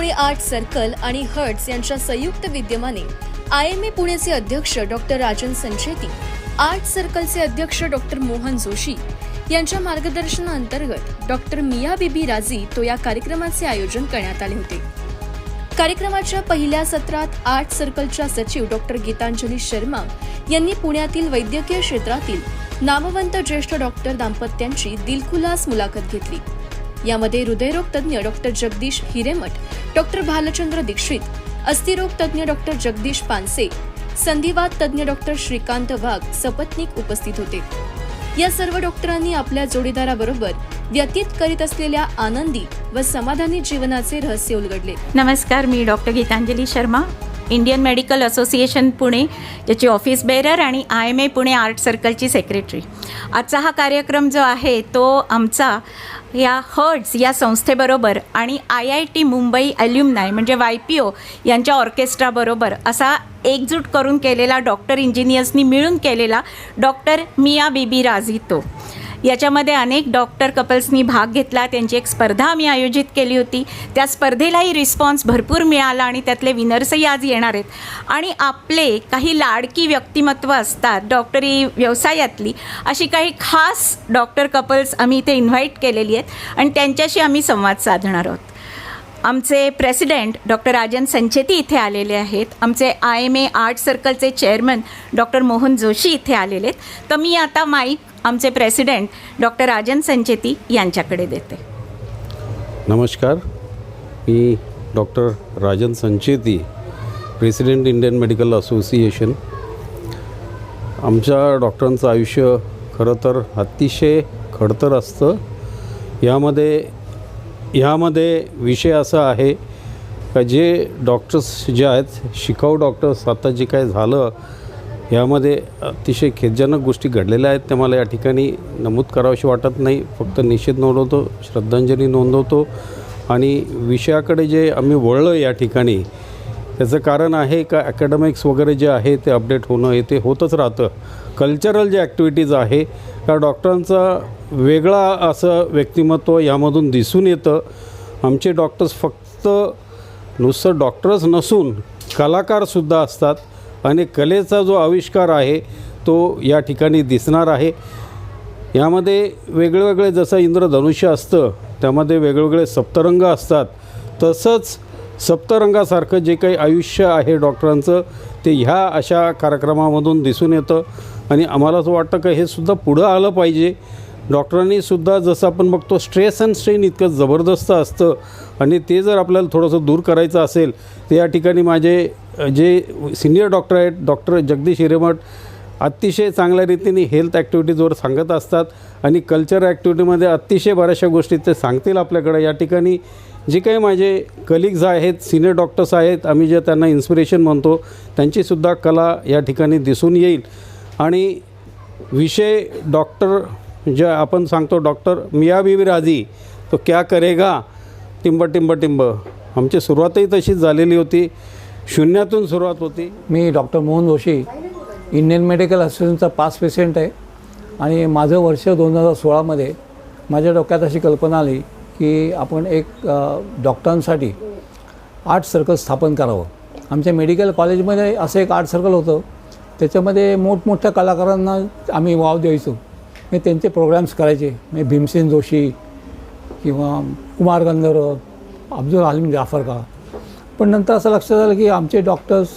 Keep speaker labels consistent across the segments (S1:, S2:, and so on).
S1: Pune art circle आणि hertz यांच्या संयुक्त विद्यमाने आय एम ए पुणेचे अध्यक्ष डॉक्टर राजन संचेती आर्ट सर्कलचे अध्यक्ष डॉक्टर मोहन जोशी यांच्या मार्गदर्शनाअंतर्गत डॉक्टर मिया बीबी राजी तो या कार्यक्रमाचे आयोजन करण्यात आले होते. कार्यक्रमाच्या पहिल्या सत्रात आर्ट सर्कलच्या सचिव डॉक्टर गीतांजली शर्मा यांनी पुण्यातील वैद्यकीय क्षेत्रातील नामवंत ज्येष्ठ डॉक्टर दाम्पत्यांची दिलखुलास मुलाखत घेतली. यामध्ये हृदयरोग तज्ज्ञ डॉक्टर जगदीश हिरेमठ डॉक्टर भालचंद्र दीक्षित अस्थिरोग तज्ज्ञ डॉक्टर जगदीश पानसे संधिवात तज्ज्ञ डॉक्टर श्रीकांत वाघ सपत्निक उपस्थित होते. या सर्व डॉक्टरांनी आपल्या जोडीदाराबरोबर व्यतीत करीत असलेल्या आनंदी व समाधानी जीवनाचे रहस्य उलगडले.
S2: नमस्कार मी doctor Geetanjali Sharma Indian medical association Pune याची ऑफिस बेरर आणि I M A Pune art सर्कलची secretary. आजचा हा कार्यक्रम जो आहे तो आमचा या हर्ड्स या संस्थेबरोबर आणि I I T Mumbai alumni म्हणजे वाय पी ओ यांच्या ऑर्केस्ट्राबरोबर असा एकजूट करून केलेला डॉक्टर इंजिनियर्सनी मिळून केलेला डॉक्टर मिया बीबी राझितो याच्यामध्ये अनेक डॉक्टर कपल्सनी भाग घेतला त्यांची एक स्पर्धा आम्ही आयोजित केली होती. त्या स्पर्धेलाही रिस्पॉन्स भरपूर मिळाला आणि त्यातले विनर्सही आज येणार आहेत. आणि आपले काही लाडकी व्यक्तिमत्व असतात डॉक्टरी व्यवसायातली अशी काही खास डॉक्टर कपल्स आम्ही इथे इन्व्हाइट केलेली आहेत आणि त्यांच्याशी आम्ही संवाद साधणार आहोत. आमचे प्रेसिडेंट डॉक्टर राजन संचेती इथे आलेले आहेत. आमचे आय एम ए आर्ट सर्कलचे चेअरमन डॉक्टर मोहन जोशी इथे आलेले आहेत. तर मी आता माईक आमचे प्रेसिडेंट डॉक्टर राजन संचेती यांच्याकडे देते.
S3: नमस्कार. मी doctor Rajan Sancheti president Indian medical association. आमच्या डॉक्टरांचं आयुष्य खरं तर अतिशय खडतर असतं. यामध्ये ह्यामध्ये विषय असा आहे का जे डॉक्टर्स जे आहेत शिकाऊ डॉक्टर्स आता जे काय झालं यामध्ये अतिशय खेदजनक गोष्टी घडलेल्या आहेत. त्या मला या ठिकाणी नमूद करावीशी वाटत नाही. फक्त निषेध नोंदवतो श्रद्धांजली नोंदवतो आणि विषयाकडे जे आम्ही वळलो या ठिकाणी त्याचं कारण आहे का? ॲकॅडमिक्स वगैरे जे आहे ते अपडेट होणं हे ते होतच राहतं. कल्चरल जे ॲक्टिव्हिटीज आहे त्या डॉक्टरांचा वेगळा असं व्यक्तिमत्व यामधून दिसून येतं. आमचे डॉक्टर्स फक्त नुसतं डॉक्टरच नसून कलाकारसुद्धा असतात. आणि कलेचा जो आविष्कार आहे तो या ठिकाणी दिसणार आहे. यामध्ये वेगळेवेगळे जसं इंद्रधनुष्य असतं त्यामध्ये वेगवेगळे सप्तरंग असतात. तसंच सप्तरंगासारखं जे काही आयुष्य आहे डॉक्टरांचं ते ह्या अशा कार्यक्रमामधून दिसून येतं. आणि आम्हाला असं वाटतं का हे सुद्धा पुढं आलं पाहिजे. डॉक्टरांनीसुद्धा जसं आपण बघतो स्ट्रेस अँड स्ट्रेन इतकं जबरदस्त असतं. आणि ते जर आपल्याला थोडंसं दूर करायचं असेल तर या ठिकाणी माझे जे सिनियर डॉक्टर आहेत डॉक्टर जगदीश हिरेमठ अतिशय चांगल्या रीतीने हेल्थ ॲक्टिव्हिटीजवर सांगत असतात आणि कल्चर ॲक्टिव्हिटीमध्ये अतिशय बऱ्याचशा गोष्टी ते सांगतील आपल्याकडे. या ठिकाणी जे काही माझे कलिग्ज आहेत सिनियर डॉक्टर्स आहेत आम्ही जे त्यांना इन्स्पिरेशन म्हणतो त्यांचीसुद्धा कला या ठिकाणी दिसून येईल. आणि विषय डॉक्टर जे आपण सांगतो डॉक्टर मिया बीबी राजी तो क्या करेगा? टिंब टिंब टिंब. आमची सुरुवातही तशीच झालेली होती. शून्यातून सुरुवात होती.
S4: मी doctor Mohan Joshi Indian medical असोसिएशनचा pass patient आहे. आणि माझं वर्ष दोन हजार सोळामध्ये माझ्या डोक्यात अशी कल्पना आली की आपण एक डॉक्टरांसाठी आर्ट सर्कल स्थापन करावं. आमच्या मेडिकल कॉलेजमध्ये असं एक आर्ट सर्कल होतं. त्याच्यामध्ये मोठमोठ्या कलाकारांना आम्ही वाव द्यायचो. मी त्यांचे प्रोग्राम्स करायचे. मी भीमसेन जोशी किंवा कुमार गंधर्व अब्दुल हालिम जाफर का पण नंतर असं लक्षात आलं की आमचे डॉक्टर्स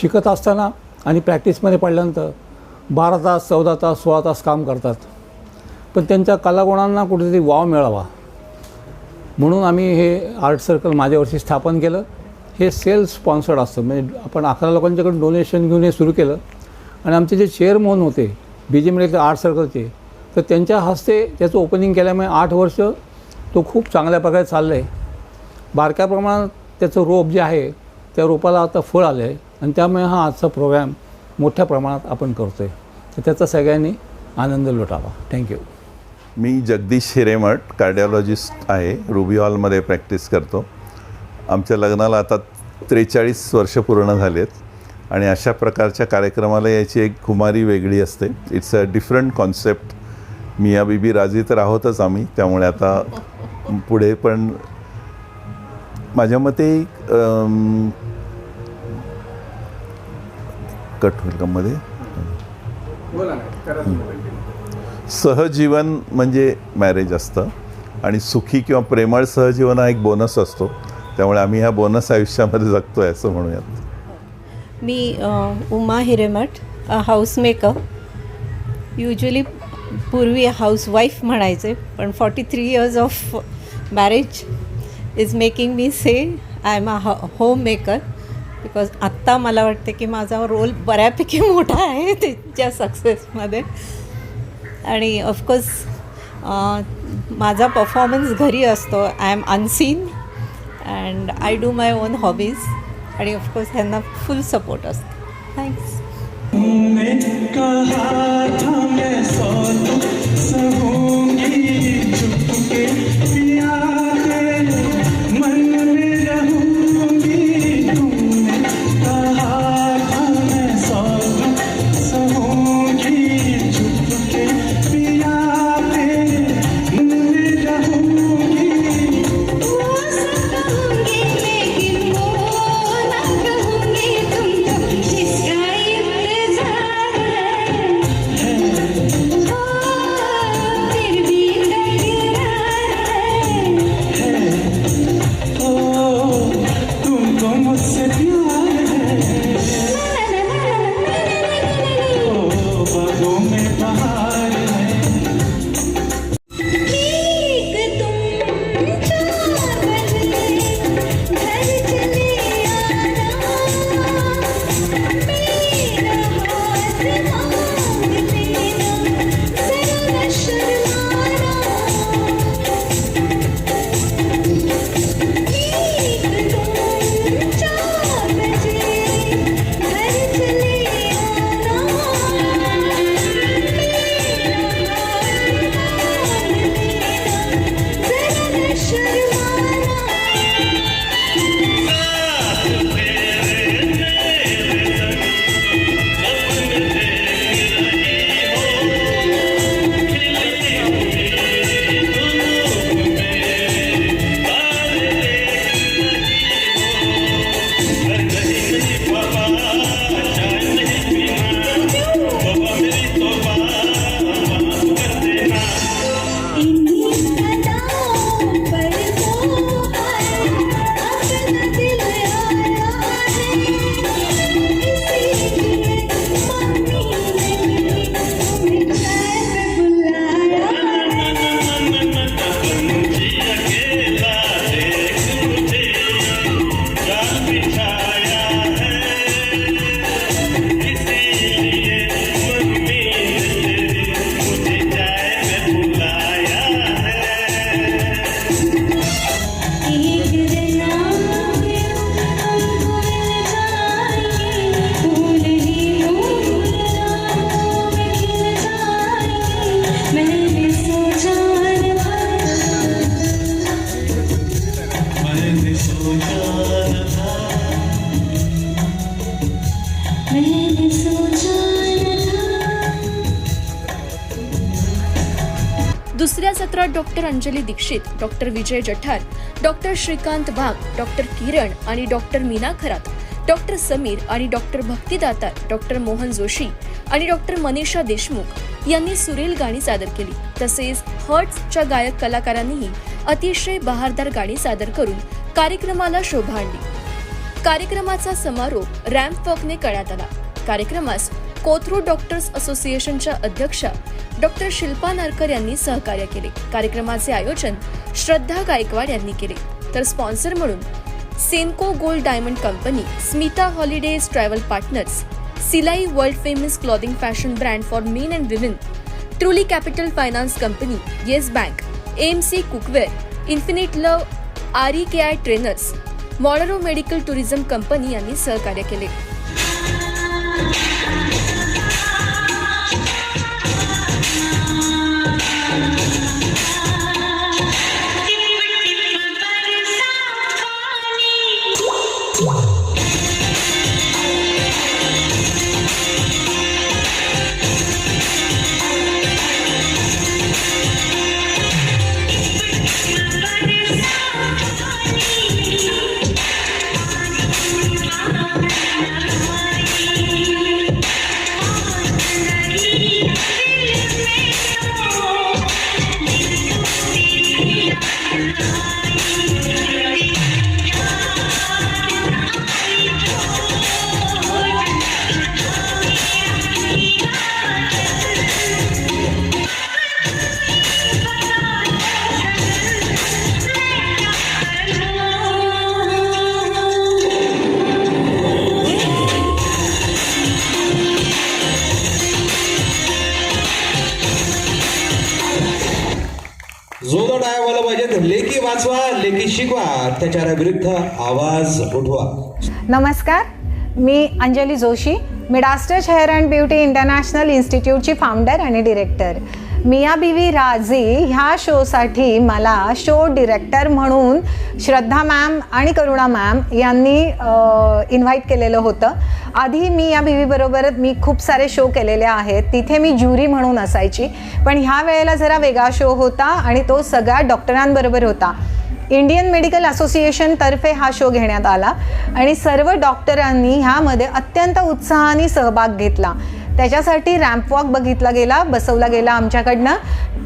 S4: शिकत असताना आणि प्रॅक्टिसमध्ये पडल्यानंतर बारा तास चौदा तास सोळा तास काम करतात. पण त्यांच्या कलागुणांना कुठेतरी वाव मिळावा. म्हणून आम्ही हे आर्ट सर्कल माझ्या वर्षी स्थापन केलं. हे सेल्फ स्पॉन्सर्ड असतं. म्हणजे आपण अकरा लोकांच्याकडून डोनेशन घेऊन हे सुरू केलं. आणि आमचे जे चेअरमन होते बी जे मेडिकल आर्ट सर्कलचे तर त्यांच्या हस्ते त्याचं ओपनिंग केल्यामुळे आठ वर्ष तो खूप चांगल्या प्रकारे चाललं आहे बारक्या प्रमाणात त्याचं रोप जे आहे त्या रोपाला आता फळ आलं आहे. आणि त्यामुळे हा आजचा प्रोग्रॅम मोठ्या प्रमाणात आपण करतो आहे तर त्याचा सगळ्यांनी आनंद लुटावा. थँक्यू
S5: मी जगदीश हिरेमठ कार्डिओलॉजिस्ट आहे. रुबी हॉलमध्ये प्रॅक्टिस करतो. आमच्या लग्नाला आता त्रेचाळीस वर्ष पूर्ण झालेत. आणि अशा प्रकारच्या कार्यक्रमाला याची एक खुमारी वेगळी असते. इट्स अ डिफरंट कॉन्सेप्ट मिया बीबी राजी तर आहोतच आम्ही. त्यामुळे आता पुढे पण माझ्या मते कट होईल का मध्ये? सहजीवन म्हणजे मॅरेज असतं. आणि सुखी किंवा प्रेमळ सहजीवन हा एक बोनस असतो. त्यामुळे आम्ही ह्या बोनस आयुष्यामध्ये जगतो आहे असं म्हणूयात.
S6: मी उमा हिरेमठ हाऊसमेकर युजली पूर्वी हाऊसवाईफ म्हणायचे पण forty three years of marriage is making me say I am a homemaker because आत्ता मला वाटते की माझा रोल बऱ्यापैकी मोठा आहे त्यांच्या सक्सेसमध्ये आणि ऑफकोर्स माझा परफॉर्मन्स घरी असतो. I am unseen and I do my own hobbies आणि ऑफकोर्स ह्यांना फुल सपोर्ट असतो. थँक्स
S1: सत्रात doctor Anjali Dixit doctor Vijay Jathar doctor Shrikant Wagh doctor Kiran आणि डॉक्टर मीना खरात डॉक्टर समीर आणि डॉक्टर भक्तिदाता डॉक्टर मोहन जोशी आणि डॉक्टर मनीषा देशमुख यांनी सुरेल गाणी सादर केली. तसेच हर्ट्सच्या गायक कलाकारांनीही अतिशय बहारदार गाणी सादर करून कार्यक्रमाला शोभा आणली. कार्यक्रमाचा समारोप रॅम्प वॉकने करण्यात आला. कार्यक्रमास कोथरू डॉक्टर्स असोसिएशनच्या अध्यक्षा डॉक्टर शिल्पा नारकर यांनी सहकार्य केले. कार्यक्रमाचे आयोजन श्रद्धा गायकवाड यांनी केले. तर स्पॉन्सर म्हणून Senco gold diamond company Smita holidays travel partners Silai world famous clothing fashion brand for men and women truly capital finance company yes bank M C cookware infinite love R E K I trainers मॉडरो medical tourism company यांनी सहकार्य केले.
S7: अत्याचाराविरुद्ध आवाज उठवा.
S1: नमस्कार. मी Anjali Joshi Midas touch hair and beauty international इन्स्टिट्यूटची founder आणि director. मिया बीवी राजी ह्या शोसाठी मला शो डिरेक्टर म्हणून श्रद्धा मॅम आणि करुणा मॅम यांनी इन्व्हाइट केलेलं होतं. आधी मी या बीवीबरोबर मी खूप सारे शो केलेले आहेत. तिथे मी ज्युरी म्हणून असायची. पण ह्या वेळेला जरा वेगळा शो होता आणि तो सगळ्या डॉक्टरांबरोबर होता. इंडियन मेडिकल असोसिएशनतर्फे हा शो घेण्यात आला आणि सर्व डॉक्टरांनी ह्यामध्ये अत्यंत उत्साहाने सहभाग घेतला. त्याच्यासाठी रॅम्पवॉक बघितला गेला बसवला गेला आमच्याकडनं.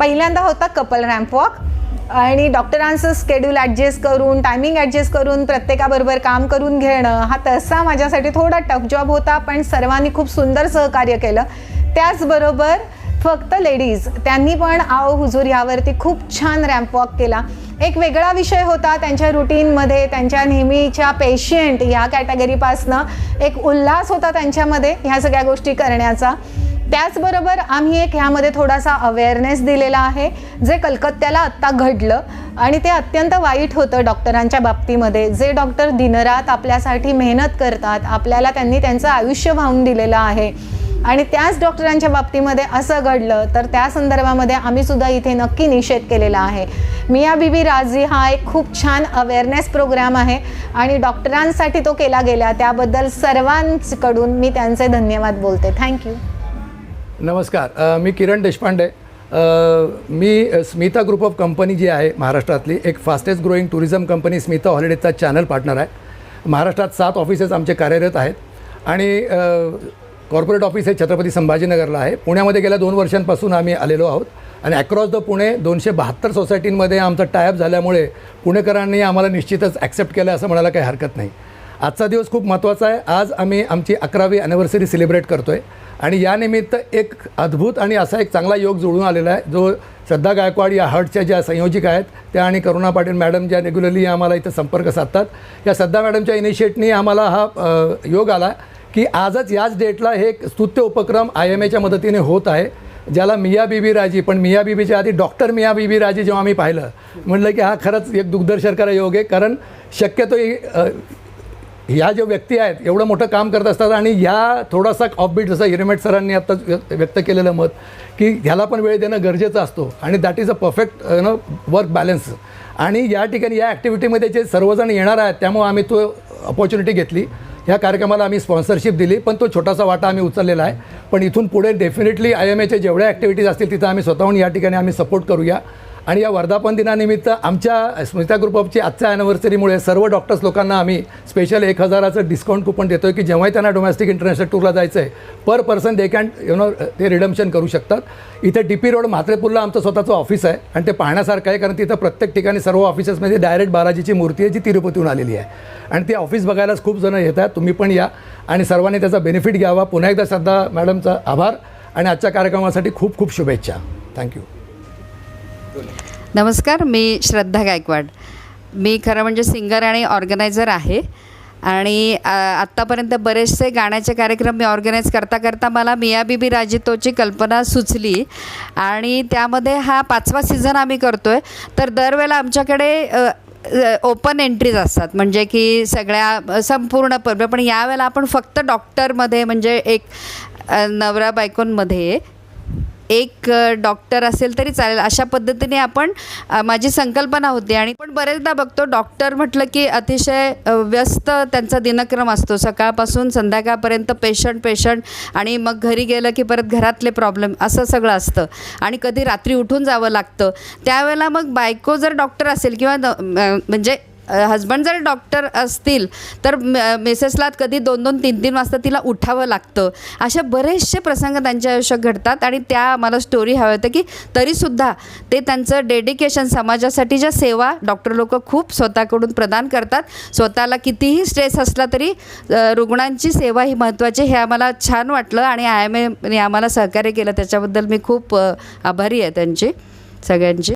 S1: पहिल्यांदा होता कपल रॅम्पवॉक आणि डॉक्टरांचं स्केड्यूल ॲडजस्ट करून टायमिंग ॲडजस्ट करून प्रत्येकाबरोबर काम करून घेणं हा तसा माझ्यासाठी थोडा टफ जॉब होता पण सर्वांनी खूप सुंदर सहकार्य केलं. त्याचबरोबर फक्त लेडीज त्यांनी पण आओ हुजूर यावरती खूप छान रॅम्प वॉक केला. एक वेगळा विषय होता त्यांच्या रुटीनमध्ये त्यांच्या नेहमीच्या पेशंट ह्या कॅटेगरीपासनं एक उल्हास होता त्यांच्यामध्ये ह्या सगळ्या गोष्टी करण्याचा. त्याचबरोबर आम्ही एक ह्यामध्ये थोडासा अवेअरनेस दिलेला आहे जे कलकत्त्याला आत्ता घडलं. आणि ते अत्यंत वाईट होतं डॉक्टरांच्या बाबतीमध्ये. जे डॉक्टर दिनरात आपल्यासाठी मेहनत करतात आपल्याला त्यांनी त्यांचं आयुष्य वाहून दिलेलं आहे. आणि त्याच डॉक्टरांच्या बाबतीमध्ये असं घडलं तर त्या संदर्भामध्ये आम्ही सुद्धा इथे नक्की निषेध केलेला आहे. मिया बीबी राजी हा एक खूप छान अवेअरनेस प्रोग्राम आहे आणि डॉक्टरांसाठी तो केला गेला. त्याबद्दल सर्वांकडून मी त्यांचे धन्यवाद बोलते. थँक्यू
S8: नमस्कार. मी किरण देशपांडे. मी स्मिता ग्रुप ऑफ कंपनी जी आहे महाराष्ट्रातली एक fastest growing tourism company Smita हॉलिडेजचा channel partner आहे. महाराष्ट्रात सात ऑफिसेस आमचे कार्यरत आहेत. आणि कॉर्पोरेट ऑफिस हे छत्रपती संभाजीनगरला आहे. पुण्यामध्ये गेल्या दोन वर्षांपासून आम्ही आलेलो आहोत. आणि अक्रॉस द पुणे दोनशे बहात्तर सोसायटींमध्ये आमचा टायअप झाल्यामुळे पुणेकरांनी आम्हाला निश्चितच ॲक्सेप्ट केलं असं म्हणायला काही हरकत नाही. आजचा दिवस खूप महत्त्वाचा आहे. आज आम्ही आमची अकरावी ॲनिव्हर्सरी सेलिब्रेट करतो आहे आणि यानिमित्त एक अद्भुत आणि असा एक चांगला योग जुळून आलेला आहे. जो श्रद्धा गायकवाड या हर्टच्या ज्या संयोजिक आहेत त्या आणि करुणा पाटील मॅडम ज्या रेग्युलरली आम्हाला इथं संपर्क साधतात. या श्रद्धा मॅडमच्या इनिशिएटनी आम्हाला हा योग आला. की आजच याच डेटला हे एक स्तुत्य उपक्रम आय एम एच्या मदतीने होत आहे ज्याला मिया बीबी राजी पण मिया बीबीच्या आधी डॉक्टर मिया बीबी राजी जेव्हा आम्ही पाहिलं म्हटलं की हा खरंच एक दुग्धशर्करा योग आहे कारण शक्यतो ह्या ज्या व्यक्ती आहेत एवढं मोठं काम करत असतात आणि ह्या थोडासा ऑफबीट जसं हिरमेट सरांनी आता व्य- व्यक्त केलेलं मत की ह्याला पण वेळ देणं गरजेचं असतो आणि that is a perfect no work balance आणि या ठिकाणी या ॲक्टिव्हिटीमध्ये जे सर्वजण येणार आहेत त्यामुळे आम्ही तो अपॉर्च्युनिटी घेतली. ह्या कार्यक्रमाला आम्ही स्पॉन्सरशिप दिली पण तो छोटासा वाटा आम्ही उचललेला आहे. पण इथून पुढे डेफिनेटली आय एम एचे जेवढ्या ॲक्टिव्हिटीज असतील तिथं आम्ही स्वतःहून या ठिकाणी आम्ही सपोर्ट करूया. आणि या वर्धापन दिनानिमित्त आमच्या स्मिता ग्रुप ऑफची आजच्या ॲनिव्हर्सरीमुळे सर्व डॉक्टर्स लोकांना आम्ही स्पेशल एक हजाराचं डिस्काउंट कुपन देतो आहे की जेव्हाही त्यांना डोमेस्टिक इंटरनॅशनल टूरला जायचं आहे per person they can you know ते रिडम्शन करू शकतात. इथे डी पी रोड म्हात्रेपूरला आमचं स्वतःचं ऑफिस आहे आणि ते पाहण्यासारखं आहे कारण तिथं प्रत्येक ठिकाणी सर्व ऑफिसेसमध्ये डायरेक्ट बालाजीची मूर्ती आहे जी तिरुपतीहून आलेली आहे. आणि ते ऑफिस बघायलाच खूप जणं येतात तुम्ही पण या. आणि सर्वांनी त्याचा बेनिफिट घ्यावा. पुन्हा एकदा श्रद्धा मॅडमचा आभार. आणि आजच्या कार्यक्रमासाठी खूप खूप शुभेच्छा. थँक्यू
S9: नमस्कार मी श्रद्धा गायकवाड. मी खरं म्हणजे सिंगर आणि ऑर्गनायझर आहे आणि आत्तापर्यंत बरेचसे गाण्याचे कार्यक्रम मी ऑर्गनाईज करता करता मला मिया बीबी राजितोची कल्पना सुचली आणि त्यामध्ये हा पाचवा सीझन आम्ही करतो आहे तर दरवेळेला आमच्याकडे ओपन एंट्रीज असतात. म्हणजे की सगळ्या संपूर्ण पर्व पण यावेळेला आपण फक्त डॉक्टरमध्ये म्हणजे एक नवरा बायकोंमध्ये एक डॉक्टर असेल तरी चालेल. अशा पद्धतीने आपण माझी संकल्पना होती. आणि पण बरेचदा बघतो डॉक्टर म्हटलं की अतिशय व्यस्त त्यांचा दिनक्रम असतो. सकाळपासून संध्याकाळपर्यंत पेशंट पेशंट आणि मग घरी गेलं की परत घरातले प्रॉब्लेम असं सगळं असतं. आणि कधी रात्री उठून जावं लागतं. त्यावेळेला मग बायको जर डॉक्टर असेल किंवा म्हणजे हजबंड जर डॉक्टर असतील तर मिसेसला कधी दोन दोन तीन तीन वाजता तिला उठावं लागतं. अशा बरेचसे प्रसंग त्यांच्या आयुष्यात घडतात आणि त्या मला स्टोरी हव्या होत्या की तरीसुद्धा ते त्यांचं डेडिकेशन समाजासाठी ज्या सेवा डॉक्टर लोक खूप स्वतःकडून प्रदान करतात स्वतःला कितीही स्ट्रेस असला तरी रुग्णांची सेवा ही महत्त्वाची हे आम्हाला छान वाटलं आणि आय एम एने आम्हाला सहकार्य केलं. त्याच्याबद्दल मी खूप आभारी आहे त्यांची सगळ्यांची.